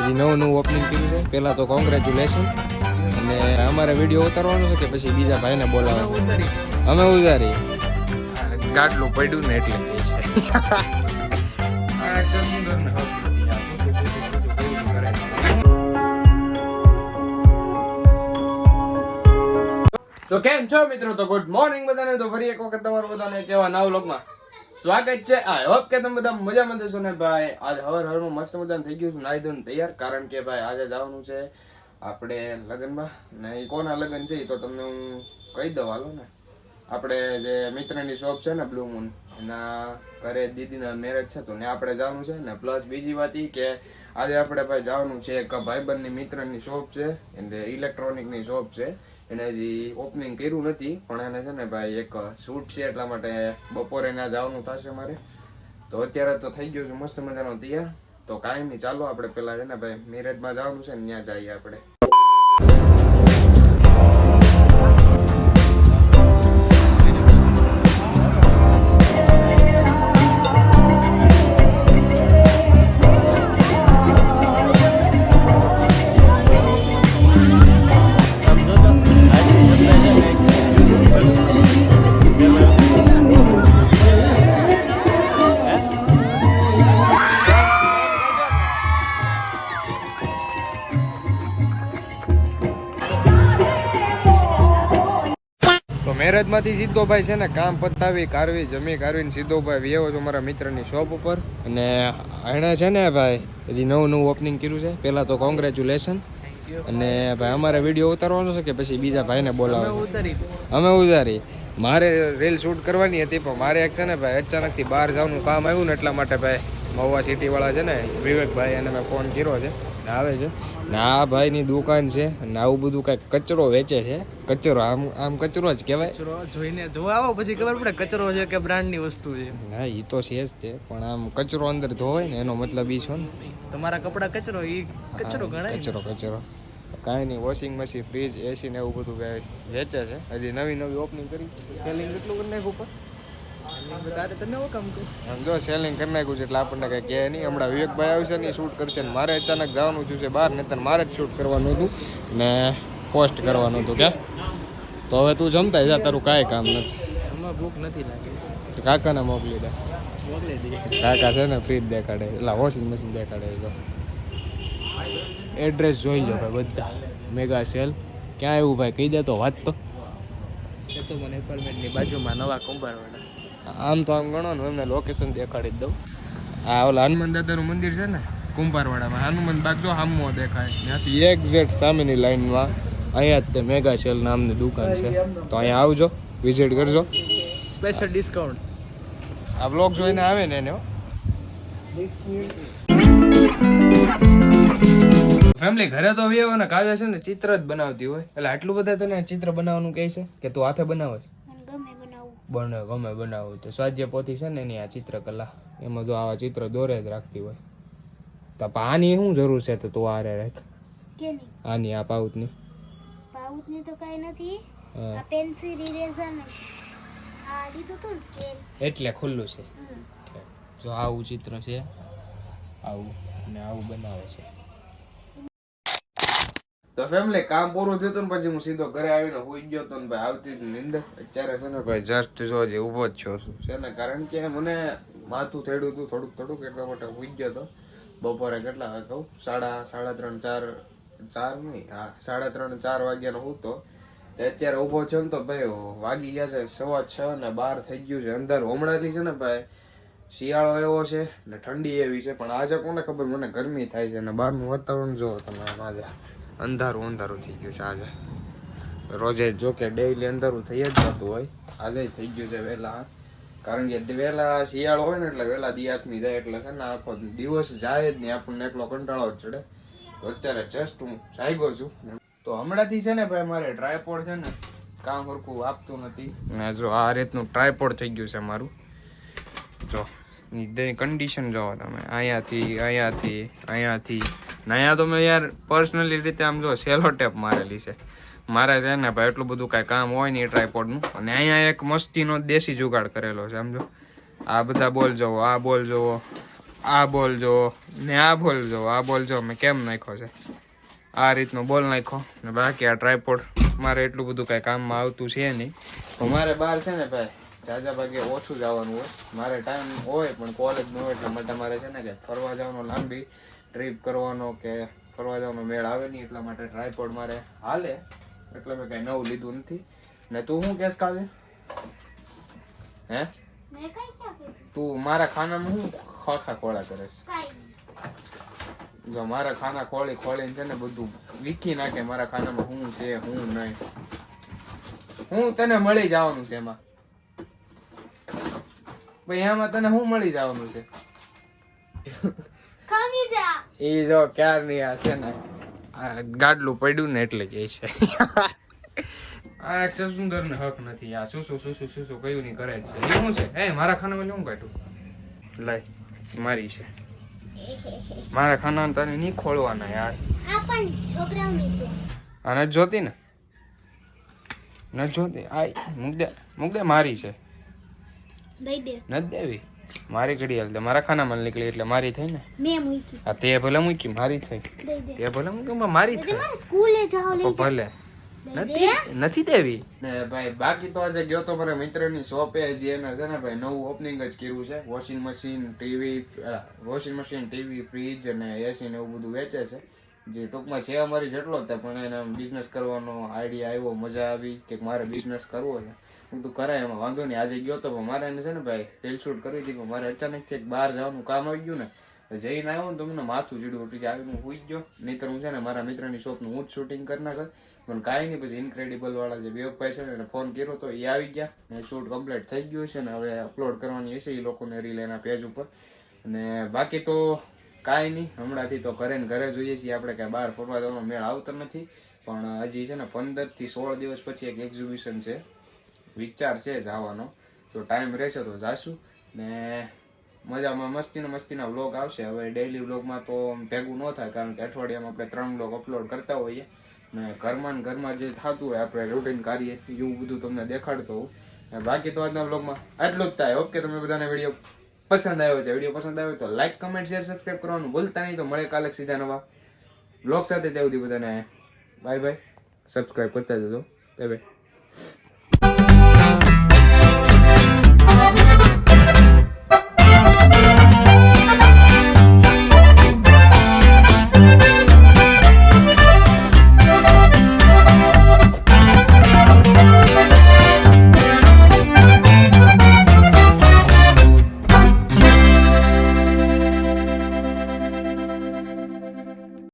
હજી નવું નવું ઓપનિંગ કર્યું છે. પહેલાં તો કોંગ્રેચ્યુલેશન અને અમારે વીડિયો ઉતારવાનો છે કે પછી બીજા ભાઈને બોલાવવાનું અમે ઉતારી ગાટલું પડ્યું ને એટલે છે. તો કેમ છો મિત્રો? તો ગુડ મોર્નિંગ બધાને. તો ફરી એક વખત તમારું બધાને કેવા નવ લોકમાં સ્વાગત છે. આઈ હોપ કે તમે બધા મજામાં જશો ને ભાઈ. આજ હવાર હવારમાં મસ્ત મજાનું થઈ ગયું છે. નાઈ ધોઈને તૈયાર. કારણ કે ભાઈ આજે જવાનું છે આપણે લગ્નમાં. ને એ કોના લગ્ન છે એ તો તમને હું કહી દઉં, હાલો ને. આપણે જે મિત્રની શોપ છે ને બ્લુ મૂન એના ઘરે દીદીના મેરેજ છે, તો ને આપણે જવાનું છે ને. પ્લસ બીજી વાત એ કે આજે આપણે ભાઈ જવાનું છે એક ભાઈબંધની, મિત્રની શોપ છે. એટલે ઇલેક્ટ્રોનિકની શોપ છે. એને હજી ઓપનિંગ કર્યું નથી, પણ એને છે ને ભાઈ એક શૂટ છે, એટલા માટે બપોરે ના જવાનું થશે મારે. તો અત્યારે તો થઈ ગયો છે, મસ્ત મજાનો તૈયાર. તો કાંઈ નહીં, ચાલો આપણે પેલા છે ને ભાઈ, મેરેજમાં જવાનું છે ને, ત્યાં જઈએ આપણે. મેરેજમાંથી સીધો ભાઈ છે ને, કામ પતાવી, કારવી, જમી, કારવીને સીધો ભાઈ વ્યવો છો મારા મિત્રની શોપ ઉપર. અને એણે છે ને ભાઈ, હજી નવું નવું ઓપનિંગ કર્યું છે. પહેલાં તો કોંગ્રેચ્યુલેશન અને ભાઈ, અમારે વીડિયો ઉતારવાનો છે કે પછી બીજા ભાઈને બોલાવે અમે ઉતારી. મારે રીલ શૂટ કરવાની હતી, પણ મારે એક છે ને ભાઈ, અચાનકથી બહાર જવાનું કામ આવ્યું ને એટલા માટે ભાઈ મહુવા સિટીવાળા છે ને વિવેકભાઈ એને મેં ફોન કર્યો છે. ને આવે છે. ને આ ભાઈની દુકાન છે ને આવું બધું કાંઈક કચરો વેચે છે. કચરો આમ આમ કચરો જ કહેવાય. કચરો જોઈને જોવા. આવો પછી ખબર પડે કચરો છે કે બ્રાન્ડની વસ્તુ છે. હા એ તો છે જ છે પણ આમ કચરો અંદર ધોવાય ને એનો મતલબ ઈ છે ને. તમારા કપડા કચરો ઈ કચરો ગણાય કચરો કચરો. કાંઈ નહીં વોશિંગ મશીન ફ્રીજ એસી ને એવું બધું વેચે છે. હજી નવી નવી ઓપનિંગ કરી. સેલિંગ કેટલું કરી નાખ્યું ઉપર. તારે તને આવું કામ આમ જો સેલિંગ કરી નાખ્યું છે એટલે આપણને કઈ કહે નહીં. હમણાં વિવેકભાઈ આવશે ને શૂટ કરશે ને મારે અચાનક જવાનું થયું છે બહાર ને મારે જ શૂટ કરવાનું હતું ને પોસ્ટ કરવાનું હતું કે તો હવે તું જમતા જા તારું કાંઈ કામ નથી. જમવા ભૂખ નથી લાગી. કાકાને મોકલી દે. કાકા છે ને ફ્રીજ દેખાડે એટલે વોશિંગ મશીન દેખાડે તો એડ્રેસ જોઈ લો ભાઈ બધા. મેગા સેલ ક્યાં આવ્યું ભાઈ કહી દે તો વાત તો. એ તો મને એપાર્ટમેન્ટની બાજુમાં નવા કુંભારવાડા આમ તો આમ ગણો ને એમને લોકેશન દેખાડી જ દઉં. આ ઓલા હનુમાન દાદાનું મંદિર છે ને કુંભારવાડામાં હનુમાન બાગ જો હામો દેખાય. ત્યાંથી એક્ઝેક્ટ સામેની લાઈનમાં અહીંયા જ તે મેગા સેલ નામની દુકાન છે. તો અહીંયા આવજો વિઝિટ કરજો. સ્પેશિયલ ડિસ્કાઉન્ટ આ બ્લોગ જોઈને આવે ને એને ફેમિલી ઘરે તો આવ્યો ને કાવ્ય છે ને ચિત્ર જ બનાવતી હોય. એટલે આટલું બધા તને ચિત્ર બનાવવાનું કહે છે કે તું હાથે બનાવે છે? બને ગમે બનાવવું તો. સ્વાધ્ય પોથી છે ને એની આ ચિત્રકલા એમાં જો આવા ચિત્ર દોરે જ રાખતી હોય. તો આની શું જરૂર છે તો તું આરે રાખ. આની આ પાઉતની પાઉચની તો કાંઈ નથી. આ પેન્સિલ ઇરેઝર ને આ લીધું હતું સ્કેલ. એટલે ખુલ્લું છે. જો આવું ચિત્ર છે આવું અને આવું બનાવે છે. તો ફેમિલી કામ પૂરું થયું હતું ને પછી હું સીધો ઘરે આવીને હોઈ ગયો તો ને ભાઈ આવતી જ નિંદર અત્યારે છે ને ભાઈ જસ્ટ જો હજી ઊભો જ છો. છું છે ને કારણ કે મને માથું થયેલું હતું થોડુંક થોડુંક એટલા માટે હોઈ ગયો તો. બપોરે કેટલા વાગે કહું? સાડા સાડા ત્રણ, ચાર ચાર નહીં. હા, સાડા ત્રણ, ચાર વાગ્યાનો હું તો. અત્યારે ઊભો છો ને તો ભાઈ વાગી ગયા છે સવા છ ને બાર થઈ ગયું છે. અંદર હમણાંથી છે ને ભાઈ શિયાળો એવો છે ને ઠંડી એવી છે. પણ આજે કોને ખબર? મને ગરમી થાય છે અને બહારનું વાતાવરણ જુઓ તમે. આજે અંધારું અંધારું થઈ ગયું છે આજે. રોજે જો કે ડેઈલી અંધારું થઈ જ જતું હોય. આજે થઈ ગયું છે વહેલા. કારણ કે વહેલા શિયાળો હોય ને એટલે વહેલા દિયાથમી જાય એટલે છે ને આખો દિવસ જાય જ નહીં. આપણને એકલો કંટાળો ચડે. તો અત્યારે જસ્ટ હું જાગ્યો છું. તો હમણાંથી છે ને ભાઈ મારે ટ્રાયપોડ છે ને કામ સરખું આપતું નથી. ને જો આ રીતનું ટ્રાયપોડ થઈ ગયું છે મારું. જો કન્ડિશન જોવો તમે. અહીંયાથી અહીંયાથી અહીંયાથી. અહીંયા તો મેં યાર પર્સનલી રીતે આમ જો સેલો ટેપ મારેલી છે. મારે છે ને ભાઈ એટલું બધું કાંઈ કામ હોય નહીં ટ્રાયપોડનું અને અહીંયા એક મસ્તીનો દેશી જુગાડ કરેલો છે સમજો આ બધા બોલ જવો, આ બોલ જવો, આ બોલ જવો, ને આ બોલ જવો, આ બોલ જો મેં કેમ નાખ્યો છે? આ રીતનો બોલ નાખ્યો. ને બાકી આ ટ્રાયપોડ મારે એટલું બધું કાંઈ કામમાં આવતું છે નહીં. તો મારે બહાર છે ને ભાઈ ઝાઝા ભાગે ઓછું જવાનું હોય. મારે ટાઈમ હોય પણ કોલેજ ન હોય એટલા મારે છે ને કે ફરવા જવાનો લાંબી. ટ્રીપ કરવાનો કે ફરવા જવાનો મેળ આવે નહીં એટલા માટે ટ્રાયપોડ મારે હાલે. એટલે મેં કાંઈ નવું લીધું નથી. ને તું શું કેસ કાવે હે? તું મારા ખાનામાં શું ખોખા ખોળા કરે છે કાઈ નહીં. જો મારા ખાના ખોળી ખોળીને છે ને બધું વીખી નાખે મારા ખાનામાં શું છે શું નહીં. હું તને મળી જવાનું છે એમાં. ભાઈ એમાં તને શું મળી જવાનું છે? એ જો ક્યારની આ છે ને આ ગાડલું પડ્યું ને એટલે કે છે. આ એક સુંદર ને હક નથી આ શું શું શું શું શું શું કયું નહીં કરે છે. એ શું છે? એ મારા ખાનામાં શું કાઢ્યું? લઈ મારી છે. મારા ખાનામાં તને નહીં ખોલવાના યાર. આ પણ છોકરાઓની છે. આ નથી જોતી ને? ન જોતી? આ મૂક દે મૂક દે મારી છે. દઈ દે. નથી દેવી? મારી ઘડી હાલ દે મારા ખાનામાં નીકળી એટલે મારી થઈ ને? મેં મૂકી. આ તે ભલે મૂકી મારી થઈ. તે ભલે મૂકી મારી થઈ. સ્કૂલે જાવ લઈ ભલે. નથી નથી દેવી. ને ભાઈ બાકી તો આજે ગયો તો મારા મિત્રની શોપે હજી એને છે ને ભાઈ નવું ઓપનિંગ જ કર્યું છે. Washing machine TV washing machine TV fridge અને એસી ને એવું બધું વેચે છે. જે ટૂંકમાં છે અમારી જેટલો જ પણ એને બિઝનેસ કરવાનો આઈડિયા આવ્યો મજા આવી કે મારે બિઝનેસ કરવો છે. તું કરાય, એમાં વાંધો નહીં. આજે ગયો તો મારે એને છે ને ભાઈ રીલ શૂટ કરવી હતી મારે અચાનકથી એક બહાર જવાનું કામ આવી ગયું ને. જઈને આવ્યો ને તો મને માથું ચીડું ઉઠી જાય હું હોઈ ગયો. નહીતર હું છે ને મારા મિત્રની શોપનું હું જ શૂટિંગ કરી નાખત. પણ કાંઈ નહીં, પછી ઇન્ક્રેડિબલ વાળા જે વિવેકભાઈ છે ને, એને ફોન કર્યો તો એ આવી ગયા. ને શૂટ કમ્પ્લીટ થઈ ગયું છે ને, હવે અપલોડ કરવાની હશે એ લોકોને રીલ એના પેજ ઉપર. અને બાકી તો કાંઈ નહીં, હમણાંથી તો ઘરે ને ઘરે જોઈએ છીએ આપણે કાંઈ બહાર ફરવા જવાનો મેળ આવતો નથી. પણ હજી છે ને પંદરથી સોળ દિવસ પછી એક એક્ઝિબિશન છે. વિચાર છે જવાનો તો ટાઈમ રહેશે તો જાશું. ને મજામાં મસ્તીના મસ્તીના વ્લોગ આવશે. હવે ડેઈલી વ્લોગમાં તો ભેગું ન થાય, કારણ કે અઠવાડિયામાં આપણે ત્રણ વ્લોગ અપલોડ કરતા હોઈએ. ને ઘરમાં ને ઘરમાં જે થતું હોય, આપણે રૂટીન કાર્ય એવું બધું તમને દેખાડતો હોઉં. બાકી તો આજના વ્લોગમાં આટલું જ થાય. ઓકે તમે બધાને વીડિયો પસંદ આવ્યો છે. વીડિયો પસંદ આવ્યો તો લાઈક કમેન્ટ શેર સબસ્ક્રાઈબ કરવાનું ભૂલતા નહીં. તો મળે કાલે સીધા નવા વ્લોગ સાથે. ત્યાં સુધી બધાને બાય બાય સબસ્ક્રાઈબ કરતા જજો. Bye bye